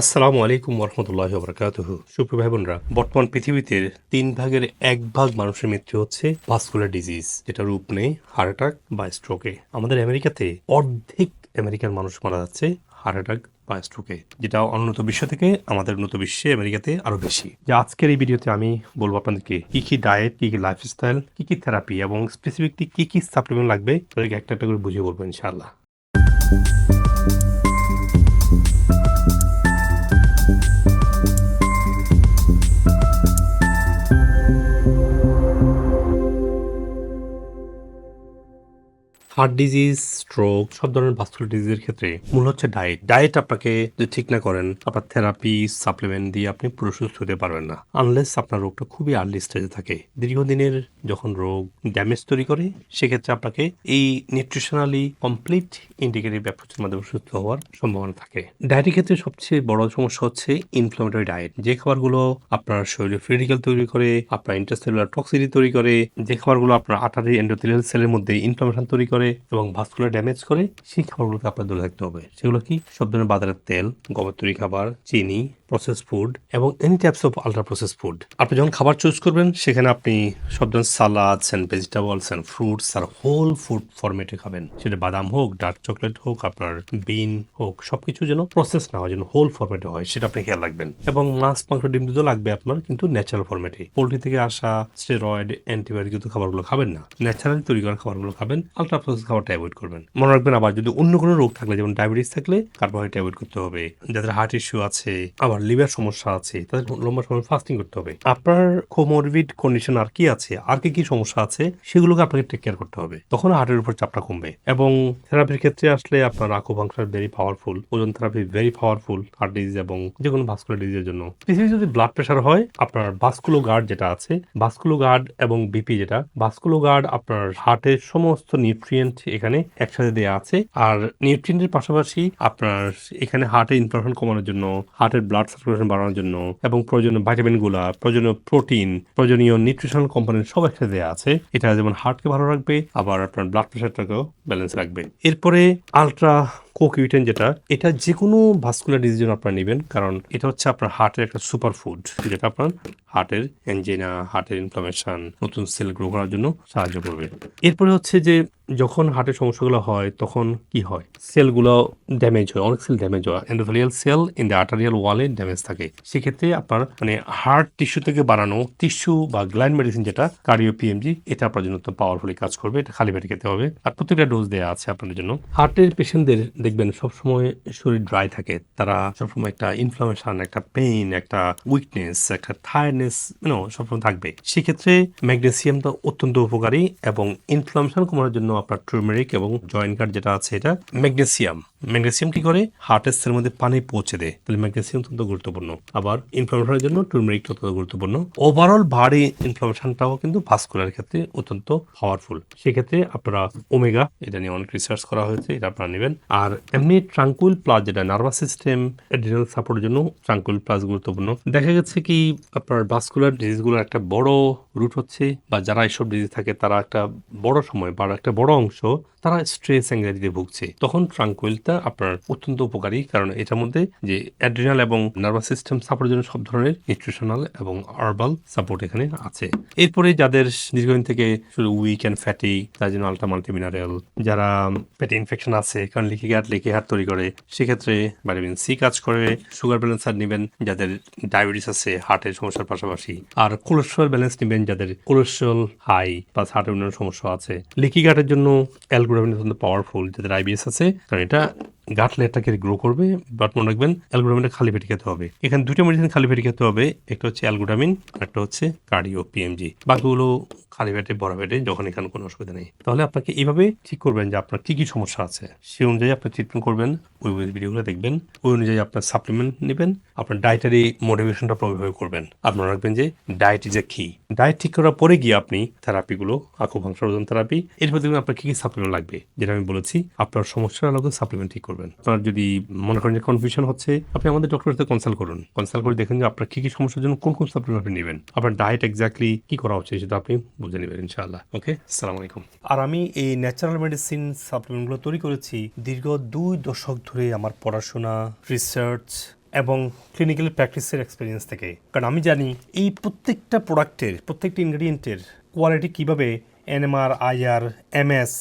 আসসালামু আলাইকুম রহমতুল্লাহ বরকাত সুপ্রিয় ভাই বোনরা বর্তমান পৃথিবীতে তিন ভাগের এক ভাগ মানুষের মৃত্যু হচ্ছে ভাস্কুলার ডিজিজ যেটা রূপ নেই হার্ট অ্যাটাক বা স্ট্রোকে আমাদের আমেরিকাতে অর্ধেক আমেরিকার মানুষ মারা যাচ্ছে হার্ট অ্যাটাক বা স্ট্রোকে যেটা অন্যত বিশ্ব থেকে আমাদের উন্নত বিশ্বে আমেরিকাতে আরও বেশি। যে আজকের এই ভিডিওতে আমি বলব আপনাদেরকে কি কি ডায়েট কি কি লাইফস্টাইল কি কি থেরাপি এবং স্পেসিফিকলি কি কি সাপ্লিমেন্ট লাগবে তাদেরকে একটা একটা করে বুঝিয়ে বলব ইনশাআল্লাহ। হার্ট ডিজিজ, স্ট্রোক, সব ধরনের ভাস্কুলার ডিজিজের ক্ষেত্রে মূল হচ্ছে ডায়েট। ডায়েট আপনাকে যদি ঠিক না করেন, আপনার থেরাপি, সাপ্লিমেন্ট দিয়ে আপনি পুরো সুস্থ হতে পারবেন না আনলেস আপনার রোগটা খুবই আর্লি স্টেজে থাকে। দীর্ঘদিনের যখন রোগ ড্যামেজ তৈরি করে, সেক্ষেত্রে আপনাকে এই নিউট্রিশনালি কমপ্লিট ইন্ডিকেটিভ অ্যাপ্রোচের মাধ্যমে সুস্থ হওয়ার সম্ভাবনা থাকে। ডায়েটের ক্ষেত্রে সবচেয়ে বড় সমস্যা হচ্ছে ইনফ্লামেটরি ডায়েট যে খাবারগুলো আপনার শরীরে ফ্রিডিক্যাল তৈরি করে, আপনার ইন্টারসেলুলার টক্সিটি তৈরি করে, যে খাবারগুলো আপনার আটারি এন্ডোথেলিয়াল সেলের মধ্যে ইনফ্লামেশন তৈরি করে এবং ভাস্কুলার ড্যামেজ করে, সেই খাবারগুলোকে আপনার দূরে থাকতে হবে। সেগুলো কি? সব ধরনের বাজারের তেল তৈরি খাবার, চিনি প্রসেস ফুড এবং any types of ultra process food আপনি যখন খাবার চুজ করবেন, সেখানে আপনি সব ধরনের salads and vegetables and fruits R whole food ফরমেটে খাবেন। সেটা বাদাম হোক ডার্ক চকলেট হোক, আপনার বিন হোক, সবকিছু যেন প্রসেস না হয়, যেন হোল ফরমেটে হয়, সেটা আপনি খেয়াল রাখবেন। এবং মাছ, মাংস, ডিম, দুধও লাগবে আপনার, কিন্তু ন্যাচারাল ফরমেটে পোলট্রি থেকে আসা স্টেরয়েড অ্যান্টিবায়োটিক খাবারগুলো খাবেন না। ন্যাচারালি তৈরি করা খাবারগুলো খাবেন আলট্রা প্রসেস খাবারটা অ্যাভয়েড করবেন। মনে রাখবেন আবার যদি অন্য কোনো রোগ থাকলে, যেমন ডায়াবেটিস থাকলে কার্বোহাইড্রেট অ্যাভয়েড করতে হবে। যাদের হার্ট ইস্যু আছে, আবার লিভার সমস্যা আছে, তাদের লম্বা সময় ফাস্টিং করতে হবে। আপনার কোমরবিড কন্ডিশন আর কি আছে আর কি কি সমস্যা আছে, সেগুলোকে আপনাকে টেক কেয়ার করতে হবে। তখন হার্টের উপর চাপটা কমবে। এবং থেরাপির ক্ষেত্রে আসলে আপনার acupuncture very powerful ozone therapy very powerful heart disease এবং যে কোনো ভাস্কুলার ডিজিজের জন্য। স্পেশালি যদি ব্লাড প্রেশার হয়, আপনার ভাস্কুলো গার্ড যেটা আছে ভাস্কুলো গার্ড এবং বিপি যেটা ভাস্কুলো গার্ড আপনার হার্টের সমস্ত নিউট্রিয়েন্ট এখানে একসাথে দেওয়া আছে। আর নিউট্রিয়েন্টের পাশাপাশি আপনার এখানে হার্টের ইনফ্লামেশন কমানোর জন্য হার্টের ব্লাড সার্কুলেশন বাড়ানোর জন্য এবং প্রয়োজনীয় ভাইটামিনগুলা প্রয়োজনীয় প্রোটিন প্রয়োজনীয় নিউট্রিশনাল কম্পোনেন্ট সব একসাথে দেওয়া আছে। এটা যেমন হার্টকে ভালো রাখবে, আবার আপনার ব্লাড প্রেশারটাকেও ব্যালেন্স রাখবে। এরপরে আলট্রা কোকিউটেন যেটা, এটা যে কোনো ভাস্কুলার ডিজিজ আপনারা নেবেন, কারণ এটা হচ্ছে আপনার হার্টের একটা সুপার ফুড যেটা আপনার হার্টের এনজিনা হার্টের ইনফ্লামেশন নতুন সেল গ্রো করার জন্য সাহায্য করবে। এরপরে হচ্ছে যে, যখন হার্টের সমস্যাগুলো হয়, তখন কি হয়? সেলগুলো ড্যামেজ হয়, অনেক সেল ড্যামেজ হয়। Endothelial cell in the arterial ওয়ালে ড্যামেজ থাকে। সেক্ষেত্রে আপনার মানে হার্ট টিস্যু থেকে বানানো টিস্যু বা গ্ল্যান্ড মেডিসিন যেটা কার্ডিও পিএমজি এটা আপনার জন্য পাওয়ারফুলি কাজ করবে। এটা খালি পেটে খেতে হবে। আর প্রত্যেকটা ডোজ দেওয়া আছে আপনাদের জন্য। হার্টের পেশেন্টদের দেখবেন সবসময় শরীর ড্রাই থাকে। তারা সবসময় একটা ইনফ্লামেশন একটা পেইন একটা উইকনেস একটা থায়ারনেস ইউনো সবসময় থাকবে। সেক্ষেত্রে ম্যাগনেসিয়ামটা অত্যন্ত উপকারী এবং ইনফ্লামেশন কমানোর জন্য আপনার টুরমেরিক এবং জয়েন্ট কার্ড যেটা আছে এটা ম্যাগনেসিয়াম ম্যাগনেসিয়াম কি করে? হার্টের সেলের মধ্যে পানি পৌঁছে দেয়। তাহলে ম্যাগনেসিয়াম অত্যন্ত গুরুত্বপূর্ণ। আবার ইনফ্লামেশনের জন্য টুরমেরিক অত্যন্ত গুরুত্বপূর্ণ। ওভারঅল ভারী ইনফ্লামেশনটাও কিন্তু ভাস্কুলার ক্ষেত্রে অত্যন্ত পাওয়ারফুল সেক্ষেত্রে আপনারা ওমেগা এটা নিয়ে অনেক রিসার্চ করা হয়েছে, এটা আপনারা নেবেন। আর এমনি ট্রাঙ্কুইল প্লাস যেটা নার্ভাস সিস্টেম এড্রিনাল সাপোর্টের জন্য ট্রাঙ্কুইল প্লাস গুরুত্বপূর্ণ। দেখা গেছে কি, আপনার ভাস্কুলার ডিজিজগুলোর একটা বড় রুট হচ্ছে, বা যারা এইসব ডিজিজ থাকে, তারা একটা বড় সময় বা একটা বড় অংশ তারা স্ট্রেস অ্যাংজাইটিতে ভুগছে। তখন ট্রাঙ্কুইলটা আপনার অত্যন্ত উপকারী, কারণ এটার মধ্যে যে অ্যাড্রিনাল এবং নার্ভাস সিস্টেম সাপোর্টের জন্য সব ধরনের নিউট্রিশনাল এবং আরবাল সাপোর্ট এখানে আছে। এরপরে যাদের দীর্ঘদিন থেকে শুধু উইক অ্যান্ড ফ্যাটি তার জন্য আলট্রা মাল্টি মিনারেল যারা পেটে ইনফেকশন আছে, কারণ লিখি গাট লিখি হাত তৈরি করে, সেক্ষেত্রে ভিটামিন সি কাজ করে সুগার ব্যালেন্সার নেবেন যাদের ডায়াবেটিস আছে হার্টের সমস্যার পাশাপাশি। আর কোলেস্ট্রল ব্যালেন্স নেবেন যাদের কোলেস্ট্রল হাই প্লাস হার্টের অন্যান্য সমস্যা আছে। লিকি গাটের জন্য অ্যালগোরামিন অত্যন্ত পাওয়ারফুল যাদের আইবিএস আছে, কারণ এটা গাট লেয়ারটাকে গ্রো করবে বাট মনে রাখবেন অ্যালগোরামিনটা খালি পেটে খেতে হবে। এখানে দুটো মেডিসিন খালি পেটে খেতে হবে, একটা হচ্ছে অ্যালগোডামিন আর একটা হচ্ছে কার্ডিও পিএমজি বাকিগুলো খালি পেটে, বড় পেটে, যখন এখানে কোনো অসুবিধা নেই। তাহলে আপনাকে এইভাবে ঠিক করবেন যে আপনার কি কি সমস্যা আছে। সেই অনুযায়ী আপনি ট্রিটমেন্ট করবেন। ওই ভিডিওগুলো দেখবেন। ওই অনুযায়ী আপনার সাপ্লিমেন্ট নেবেন। আপনার ডায়েটারি মোটিভেশনটা প্রভাবে করবেন। আপনারা রাখবেন যে ডায়েট ইজ এ কি ডায়েট ঠিক করার পরে গিয়ে আপনি থেরাপিগুলো আকুপাংশার ওজন থেরাপি এরপর দেখবেন আপনার কি কি সাপ্লিমেন্ট লাগবে। যেটা আমি বলেছি, আপনার সমস্যার আলোকে সাপ্লিমেন্ট ঠিক করবেন। আপনার যদি মনে করেন যে কনফিউশন হচ্ছে, আপনি আমাদের ডক্টরের সাথে কনসাল্ট করুন। কনসাল্ট করে দেখেন যে আপনার কি কি সমস্যার জন্য কোন কোন সাপ্লিমেন্ট আপনি নেবেন। আপনার ডায়েট এক্স্যাক্টলি কি করা উচিত সেটা আপনি বুঝে নেবেন ইনশাআল্লাহ। ওকে আসসালামু আলাইকুম। আর আমি এই ন্যাচারাল মেডিসিন সাপ্লিমেন্টগুলো তৈরি করেছি দীর্ঘ দুই দশক ধরে আমার পড়াশোনা রিসার্চ এবং ক্লিনিক্যাল প্র্যাকটিসের এক্সপিরিয়েন্স থেকে। কারণ আমি জানি এই প্রত্যেকটা প্রোডাক্টের প্রত্যেকটা ইনগ্রেডিয়েন্টের কোয়ালিটি কীভাবে এনএমআর আইআর এমএস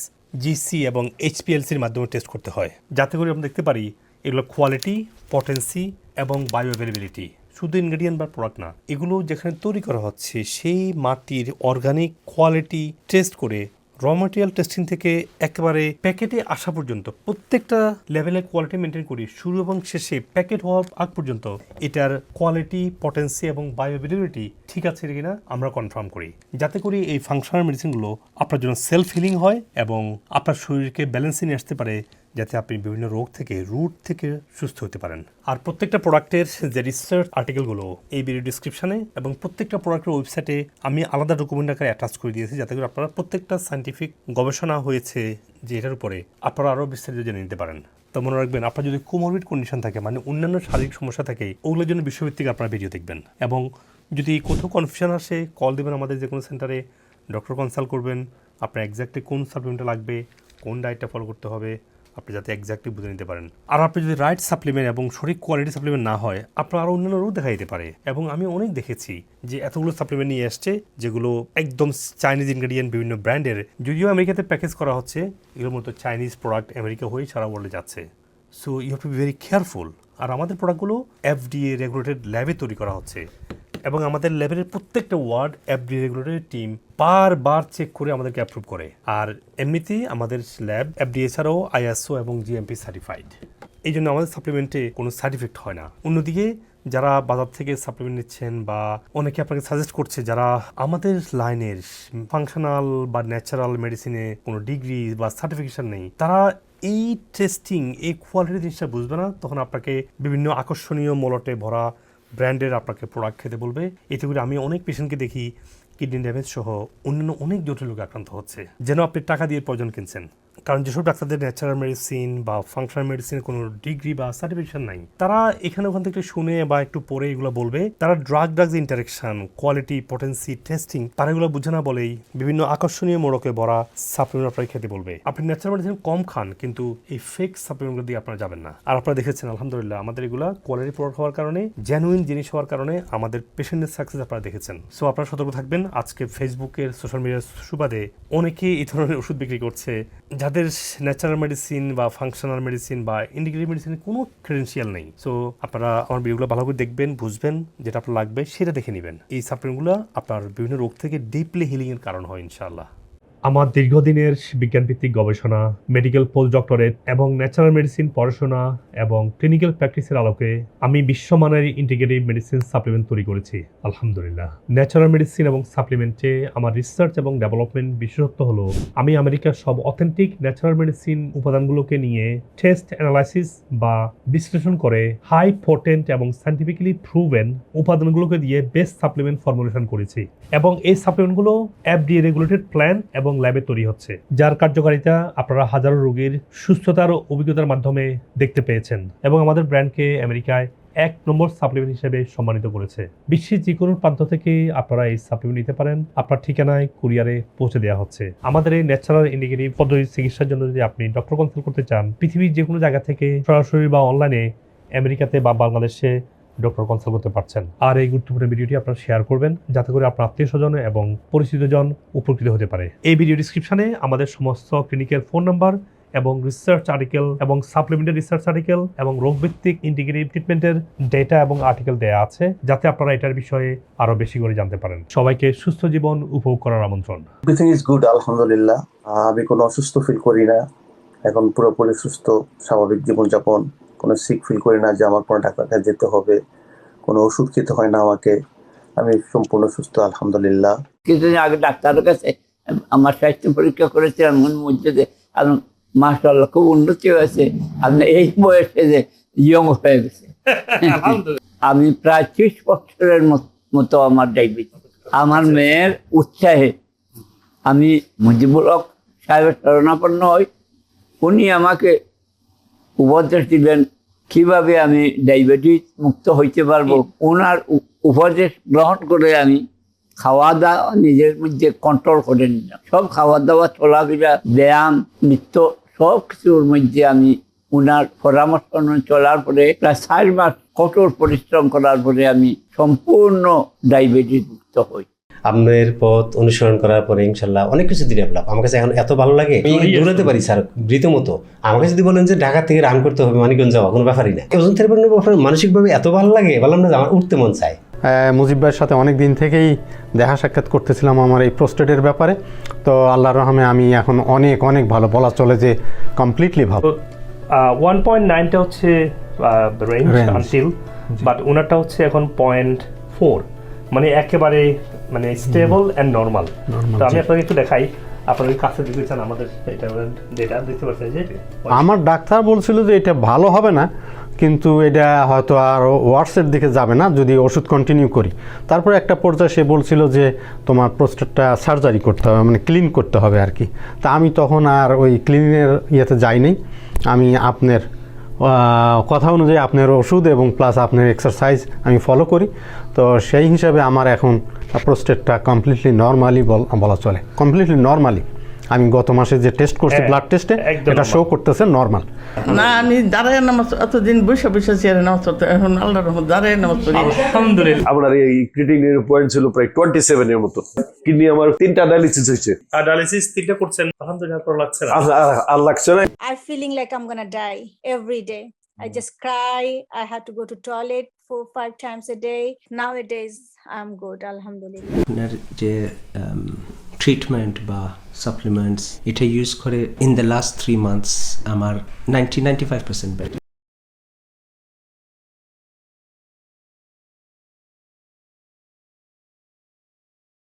জিসি এবং এইচপিএলসির মাধ্যমে টেস্ট করতে হয়। যাতে করে আমরা দেখতে পারি এগুলো কোয়ালিটি পটেন্সি এবং বায়ো অ্যাভেলেবিলিটি শুধু ইনগ্রেডিয়েন্ট বা প্রোডাক্ট না, এগুলো যেখানে তৈরি করা হচ্ছে, সেই মাটির অর্গানিক কোয়ালিটি টেস্ট করে র মেটেরিয়াল টেস্টিং থেকে একেবারে প্যাকেটে আসা পর্যন্ত প্রত্যেকটা লেভেলের কোয়ালিটি মেনটেন করি, শুরু এবং শেষে প্যাকেট হওয়ার আগ পর্যন্ত এটার কোয়ালিটি পটেন্সি এবং বায়োবিলিটি ঠিক আছে কিনা আমরা কনফার্ম করি। যাতে করে এই ফাংশনাল মেডিসিনগুলো আপনার জন্য সেলফ হিলিং হয় এবং আপনার শরীরকে ব্যালেন্সে নিয়ে আসতে পারে যাতে আপনি বিভিন্ন রোগ থেকে, রুট থেকে সুস্থ হতে পারেন। আর প্রত্যেকটা প্রোডাক্টের যে রিসার্চ আর্টিকেলগুলো এই ভিডিও ডিসক্রিপশানে এবং প্রত্যেকটা প্রোডাক্টের ওয়েবসাইটে আমি আলাদা ডকুমেন্ট আকারে অ্যাটাচ করে দিয়েছি যাতে করে আপনারা প্রত্যেকটা সাইন্টিফিক গবেষণা হয়েছে যে এটার উপরে আপনারা আরও বিস্তারিত জেনে নিতে পারেন। তো মনে রাখবেন, আপনার যদি কোমরবিড কন্ডিশন থাকে মানে অন্যান্য শারীরিক সমস্যা থাকে, ওগুলোর জন্য বিশ্বভিত্তিক আপনারা ভিডিও দেখবেন। এবং যদি কোথাও কনফিউশন আসে কল দেবেন আমাদের যে কোনো সেন্টারে ডক্টর কনসাল্ট করবেন, আপনার এক্স্যাক্টলি কোন সাপ্লিমেন্টটা লাগবে, কোন ডায়েটটা ফলো করতে হবে আপনি যাতে এক্স্যাক্টলি বুঝে নিতে পারেন। আর আপনি যদি রাইট সাপ্লিমেন্ট এবং সঠিক কোয়ালিটি সাপ্লিমেন্ট না হয়, আপনার আরও অন্যান্য রোগ দেখা যেতে পারে। এবং আমি অনেক দেখেছি যে এতগুলো সাপ্লিমেন্ট নিয়ে আসছে যেগুলো একদম চাইনিজ ইনগ্রেডিয়েন্ট বিভিন্ন ব্র্যান্ডের, যদিও আমেরিকাতে প্যাকেজ করা হচ্ছে এগুলোর মতো চাইনিজ প্রোডাক্ট আমেরিকা হয়ে সারা ওয়ার্ল্ডে যাচ্ছে। So you have to be very careful আর আমাদের প্রোডাক্টগুলো এফডিএ রেগুলেটেড ল্যাবে তৈরি করা হচ্ছে। এবং আমাদের ল্যাবের প্রত্যেকটা ওয়ার্ড এফডি রেগুলেটরি টিম বারবার চেক করে আমাদেরকে অ্যাপ্রুভ করে। আর এমনিতেই আমাদের ল্যাব এফডি এছাড়াও আইএসও এবং জিএমপি সার্টিফাইড এই জন্য আমাদের সাপ্লিমেন্টে কোনো সাইড ইফেক্ট হয় না। অন্যদিকে যারা বাজার থেকে সাপ্লিমেন্ট নিচ্ছেন বা অনেকে আপনাকে সাজেস্ট করছে যারা আমাদের লাইনের ফাংশনাল বা ন্যাচারাল মেডিসিনে কোনো ডিগ্রি বা সার্টিফিকেশন নেই, তারা এই টেস্টিং এই কোয়ালিটি জিনিসটা বুঝবে না। তখন আপনাকে বিভিন্ন আকর্ষণীয় মলটে ভরা ব্র্যান্ডের আপনাকে প্রোডাক্ট খেতে বলবে। এতে করে আমি অনেক পেশেন্টকে দেখি কিডনি ড্যামেজ সহ অন্যান্য অনেক জটিল রোগে আক্রান্ত হচ্ছে। যেন আপনি টাকা দিয়ে প্রয়োজন কিনছেন। কারণ যেসব ডাক্তারদের ন্যাচারাল মেডিসিন বা ফাংশনাল মেডিসিনের কোনো ডিগ্রি বা সার্টিফিকেশন নাই, তারা এখানে ওখান থেকে শুনে বা একটু পরে এগুলো বলবে। তারা drug drugs interaction quality potency testing তারা এগুলো বুঝে না বলেই বিভিন্ন আকর্ষণীয় মোড়কে ভরা সাপ্লিমেন্ট আপনাকে খেতে বলবে। আপনি ন্যাচারাল মেডিসিন কম খান, কিন্তু এই ফেক সাপ্লিমেন্টগুলো দিয়ে আপনারা যাবেন না। আর আপনারা দেখেছেন, আলহামদুলিল্লাহ, আমাদের এগুলো কোয়ালিটি প্রোডাক্ট হওয়ার কারণে জেনুইন জিনিস হওয়ার কারণে আমাদের পেশেন্টের সাকসেস আপনারা দেখেছেন। সো আপনারা সতর্ক থাকবেন। আজকে ফেসবুকের সোশ্যাল মিডিয়ার সুবাদে অনেকে এই ধরনের ওষুধ বিক্রি করছে যাদের ন্যাচারাল মেডিসিন বা ফাংশনাল মেডিসিন বা ইন্ডিগ্রেটিভ মেডিসিনের কোনো ক্রেডেন্সিয়াল নেই। সো আপনারা আমার ভিডিওগুলো ভালো করে দেখবেন, বুঝবেন, যেটা আপনার লাগবে, সেটা দেখে নেবেন। এই সাপ্লিমেন্টগুলো আপনার বিভিন্ন রোগ থেকে ডিপলি হিলিংয়ের কারণ হয়, ইনশাআল্লাহ। আমার দীর্ঘদিনের বিজ্ঞানভিত্তিক গবেষণা মেডিকেল পোস্ট ডক্টরেট এবং ন্যাচারাল মেডিসিন পড়াশোনা এবং ক্লিনিক্যাল প্র্যাকটিসের আলোকে আমি বিশ্বমানের ইন্টিগ্রেটিভ মেডিসিন সাপ্লিমেন্ট তৈরি করেছি, আলহামদুলিল্লাহ। ন্যাচারাল মেডিসিন এবং সাপ্লিমেন্টে আমার রিসার্চ এবং ডেভেলপমেন্ট বিশেষত্ব হলো, আমি আমেরিকার সব অথেন্টিক ন্যাচারাল মেডিসিন উপাদানগুলোকে নিয়ে টেস্ট অ্যানালাইসিস বা বিশ্লেষণ করে হাই পোটেন্ট এবং সাইন্টিফিক্যালি প্রুভেন উপাদানগুলোকে দিয়ে বেস্ট সাপ্লিমেন্ট ফর্মুলেশন করেছি। এবং এই সাপ্লিমেন্টগুলো এফডিএ রেগুলেটেড প্ল্যান এবং ল্যাবে তৈরি হচ্ছে, যার কার্যকারিতা আপনারা হাজারো রোগীর সুস্থতার অভিজ্ঞতার মাধ্যমে দেখতে পেয়েছেন এবং আমাদের ব্র্যান্ডকে আমেরিকায় এক নম্বর সাপ্লিমেন্ট হিসেবে সম্মানিত করেছে। বিশ্বের যে কোনো প্রান্ত থেকে আপনারা এই সাপ্লিমেন্ট নিতে পারেন। আপনার ঠিকানায় কুরিয়ারে পৌঁছে দেওয়া হচ্ছে। আমাদের এই ন্যাচারাল ইন্ডিগেটিভ পদ্ধতি চিকিৎসার জন্য যদি আপনি ডক্টর কনসাল্ট করতে চান, পৃথিবীর যে কোনো জায়গা থেকে সরাসরি বা অনলাইনে আমেরিকাতে বা বাংলাদেশে ডক্টর কনসাল্ট করতে পারছেন। আর এই গুরুত্বপূর্ণ ভিডিওটি আপনারা শেয়ার করবেন, যাতে করে আপনার আত্মীয় স্বজন এবং পরিচিতজন উপকৃত হতে পারে। এই ভিডিও ডিসক্রিপশনে আমাদের সমস্ত ক্লিনিকের ফোন নাম্বার এবং রিসার্চ আর্টিকেল এবং সাপ্লিমেন্টারি রিসার্চ আর্টিকেল এবং রোগভিত্তিক ইন্টিগ্রেটিভ ট্রিটমেন্টের ডেটা এবং আর্টিকেল দেওয়া আছে, যাতে আপনারা এটার বিষয়ে আরও বেশি করে জানতে পারেন। সবাইকে সুস্থ জীবন উপভোগ করার আমন্ত্রণ। এভরিথিং ইজ গুড আলহামদুলিল্লাহ। আমি কোনো অসুস্থ ফিল করি না। এখন পুরোপুরি সুস্থ, স্বাভাবিক জীবনযাপন কোনো সিক ফিল করি না যে আমার কোনো ডাক্তার কাছে যেতে হবে কোনো ওষুধ খেতে হয় না আমাকে। আমি সম্পূর্ণ সুস্থ আলহামদুলিল্লাহ। কিছুদিন আগে ডাক্তারের কাছে আমার স্বাস্থ্য পরীক্ষা করেছিলাম মন মধ্যে যে আমি মাসাল্লাহ খুব উন্নতি হয়েছে। আপনি এই বয়সে যে ইয়ং হয়ে গেছে। আমি প্রায় ত্রিশ বছরের মতো আমার ডায়াবেটিস। আমার মেয়ের উৎসাহে। আমি মুজিবুল হক সাহেবের শরণাপন্ন হই। উনি আমাকে উপদেশ দিলেন কীভাবে আমি ডায়াবেটিস মুক্ত হইতে পারব? ওনার উপদেশ গ্রহণ করে আমি খাওয়া দাওয়া নিজের মধ্যে কন্ট্রোল করে নিলাম। সব খাওয়া দাওয়া চলাফেরা, ব্যায়াম, নৃত্য, সব কিছুর মধ্যে আমি ওনার পরামর্শ চলার পরে, প্রায় চার মাস কঠোর পরিশ্রম করার পরে আমি সম্পূর্ণ ডায়াবেটিস মুক্ত হই। আপনার পথ অনুসরণ করার পরে ইনশাল্লাহ অনেক কিছু ডেভেলপ আমার কাছে এখন এত ভালো লাগে আমি দৌড়াতে পারি স্যার রীতিমতো। আমাকে যদি বলেন যে ঢাকা থেকে রান করতে হবে মানিকগঞ্জ যাওয়া কোনো ব্যাপারই না। ওজন থেরাপির ব্যাপারে মানসিকভাবে এত ভালো লাগে বললাম না আমার উঠতে মন চায়। আহ, মুজিব ভাইয়ের সাথে অনেক দিন থেকেই দেখা সাক্ষাৎ করতেছিলাম আমার এই প্রোস্টেটের ব্যাপারে। তো আল্লাহর রহমে আমি এখন অনেক অনেক ভালো বলা চলে যে কমপ্লিটলি ভালো। ওয়ান পয়েন্ট নাইনটা হচ্ছে রেঞ্জ. আনটিল বাট ওনারটা হচ্ছে এখন পয়েন্ট ফোর মানে একেবারে মানে স্টেবল অ্যান্ড নর্মাল তো আমি আপনাকে একটু দেখাই। আপনাদের কাছে দিতে চান আমাদের এটা ডেটা দেখতে পাচ্ছেন যে? আমার ডাক্তার বলছিল যে এটা ভালো হবে না কিন্তু এটা হয়তো আর ওয়ার্সের দিকে যাবে না যদি ওষুধ কন্টিনিউ করি। তারপরে একটা পর্যায়ে সে বলছিল যে তোমার প্রোস্টেটটা সার্জারি করতে হবে মানে ক্লিন করতে হবে আর কি। তা আমি তখন আর ওই ক্লিনের ইয়েতে যাইনি। আমি আপনার কথা অনুযায়ী আপনার ওষুধ এবং প্লাস আপনার এক্সারসাইজ আমি ফলো করি। তো সেই হিসাবে আমার এখন প্রোস্টেটটা কমপ্লিটলি নর্মালি বলা চলে। কমপ্লিটলি নর্মালি আমি গত মাসে যে টেস্ট করছি হ্যাঁ, ব্লাড টেস্টে একদম এটা শো করতেছে নর্মাল না আমি দাঁড়ায় নামাজ এতদিন বসে বসে চেয়ারে নামাজ পড়তে এখন আল্লাহ রহমত দাঁড়ায় নামাজ পড়ি আলহামদুলিল্লাহ আপনার এই ক্রিটিনের পয়েন্ট ছিল প্রায় টোয়েন্টি সেভেন এর মতো কিডনি আমার তিনটা ডায়ালিসিস হয়েছে আর ডায়ালিসিস তিনটা করছেন আলহামদুলিল্লাহ ভালো লাগছে না আর- লাগছে না I'm feeling like I'm gonna die every day. I just cry. I had to go to toilet four, five times a day. Nowadays, I'm good, alhamdulillah. আপনার যে ট্রিটমেন্ট বা সাপ্লিমেন্টস এটা ইউজ করে in the last three months আমার ninety ninety five percent better